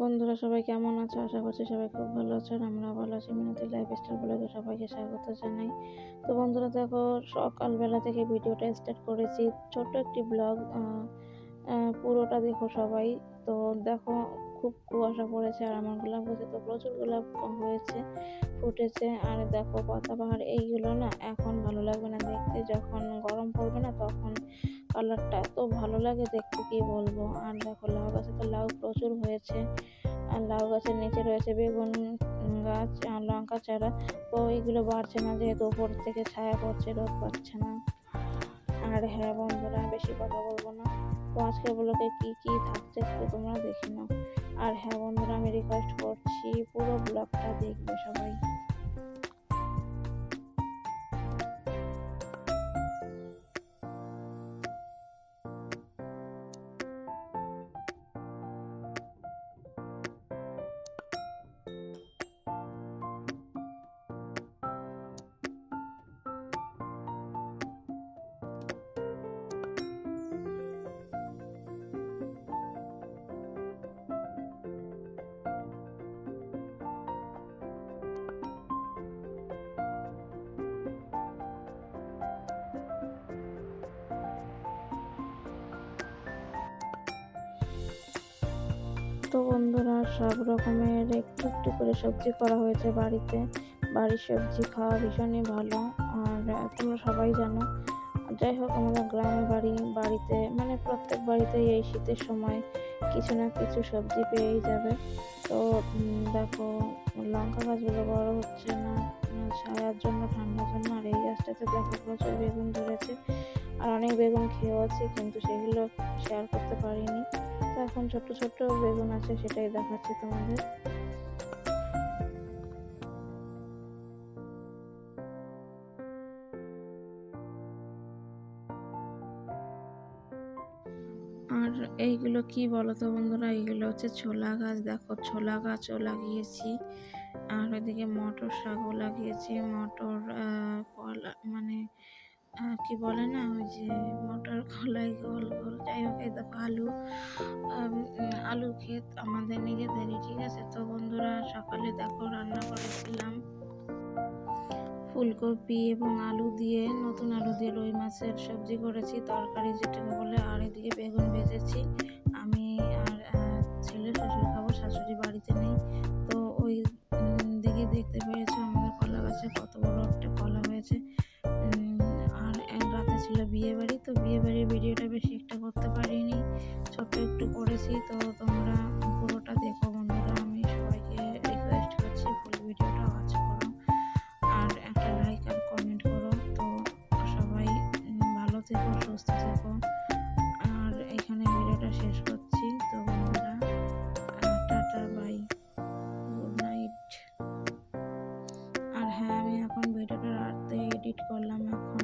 বন্ধুরা, সবাই কেমন আছো? আশা করছি সবাই খুব ভালো আছেন আমরা ভালো আছি। মিনতি লাইফ স্টাইল ব্লগে সবাইকে স্বাগত জানাই। তো বন্ধুরা, দেখো, সকালবেলা থেকে ভিডিওটা স্টার্ট করেছি। ছোট্ট একটি ব্লগ পুরোটা দেখো সবাই। তো দেখো, খুব কুয়াশা পড়েছে আর আমার গোলাপ গাছে তো প্রচুর গোলাপ হয়েছে, ফুটেছে। আর দেখো, পাতা পাহাড় এইগুলো না এখন ভালো লাগবে না দেখতে। যখন গরম পড়বে না, তখন কালারটা এত ভালো লাগে দেখতে, কি বলব? আর দেখো, লাউ গাছে তো লাউ প্রচুর হয়েছে। আর লাউ গাছের নিচে রয়েছে বেগুন গাছ, আর লঙ্কা চারা। তো এইগুলো বাড়ছে না, যেহেতু উপর থেকে ছায়া পড়ছে, রোদ পাচ্ছে না। আর হ্যাঁ বন্ধুরা বেশি কথা বলব না। তো আজকে ব্লগে কি কি থাকছে একটু তোমরা দেখে নাও। আর হ্যাঁ বন্ধুরা, আমি রিকোয়েস্ট করছি পুরো ব্লগটা দেখবে সবাই। তো বন্ধুরা সব রকমের একটু একটু করে সবজি করা হয়েছে বাড়িতে। বাড়ির সবজি খাওয়া ভীষণই ভালো। আর তোমরা সবাই জানো, যাই হোক আমাদের গ্রামে বাড়ি, বাড়িতে মানে প্রত্যেক বাড়িতেই এই শীতের সময় কিছু না কিছু সবজি পেয়েই যাবে। তো দেখো, লঙ্কা গাছগুলো বড় হচ্ছে না ছায়ার জন্য, ঠান্ডার জন্য, আর এই গাছটাতে দেখো প্রচুর বেগুন ধরেছে। আর অনেক বেগুন খেয়েও আছে কিন্তু সেগুলো শেয়ার করতে পারিনি। তো এখন ছোট্ট ছোট্ট বেগুন আছে, সেটাই দেখাচ্ছি তোমাদের। আর এইগুলো কি বলো তো বন্ধুরা? এইগুলো হচ্ছে ছোলা গাছ। দেখো, ছোলা গাছও লাগিয়েছি। আর ওইদিকে মটর শাকও লাগিয়েছি। মটর কলা মানে কি বলে না, ওই যে মটর কলাই গোল গোল, যাই হোক, এই দেখো আলু আলু ক্ষেত আমাদের নিজেদেরই, ঠিক আছে? তো বন্ধুরা, সকালে দেখো রান্না করেছিলাম ফুলকপি এবং আলু দিয়ে, নতুন আলু দিয়ে রুই মাছের সবজি করেছি, তরকারি যেটাকে বলে, আর এদিকে বেগুন ভেজেছি। আমি বিয়ে বাড়ি তো বিয়ে বাড়ির ভিডিওটা বেশি একটা করতে পারিনি। ছোট্ট একটু করেছি, তো তোমরা পুরোটা দেখো বন্ধুরা। আমি সবাইকে রিকোয়েস্ট করছি ফুল ভিডিওটা ওয়াচ করো আর একটা লাইক আর কমেন্ট করো। তো সবাই ভালো থেকো, সুস্থ থেকো। আর এখানে ভিডিওটা শেষ করছি। তো বন্ধুরা টাটা বাই গুড নাইট আর হ্যাঁ আমি এখন ভিডিওটা রাতে এডিট করলাম এখন